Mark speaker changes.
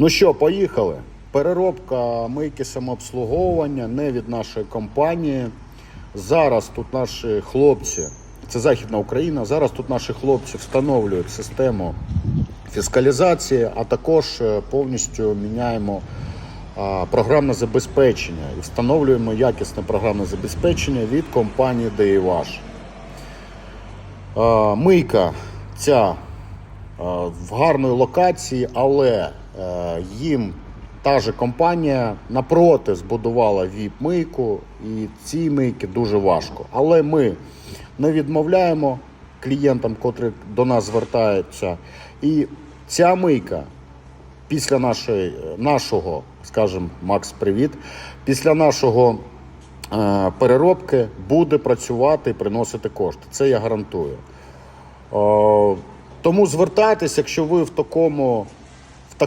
Speaker 1: Ну що, поїхали. Переробка мийки самообслуговування не від нашої компанії. Зараз тут наші хлопці, це Західна Україна. Зараз тут наші хлопці встановлюють систему фіскалізації, а також е, повністю міняємо програмне забезпечення і встановлюємо якісне програмне забезпечення від компанії DayWash. Е, Мийка ця в гарної локації, але е, їм та же компанія напроти збудувала ВІП-мийку, і цій мийки дуже важко. Але ми не відмовляємо клієнтам, котрі до нас звертаються. І ця мийка після нашої, нашого, скажімо, Макс, привіт, після нашого е, переробки буде працювати і приносити кошти. Це я гарантую. Тому звертайтеся, якщо ви в такому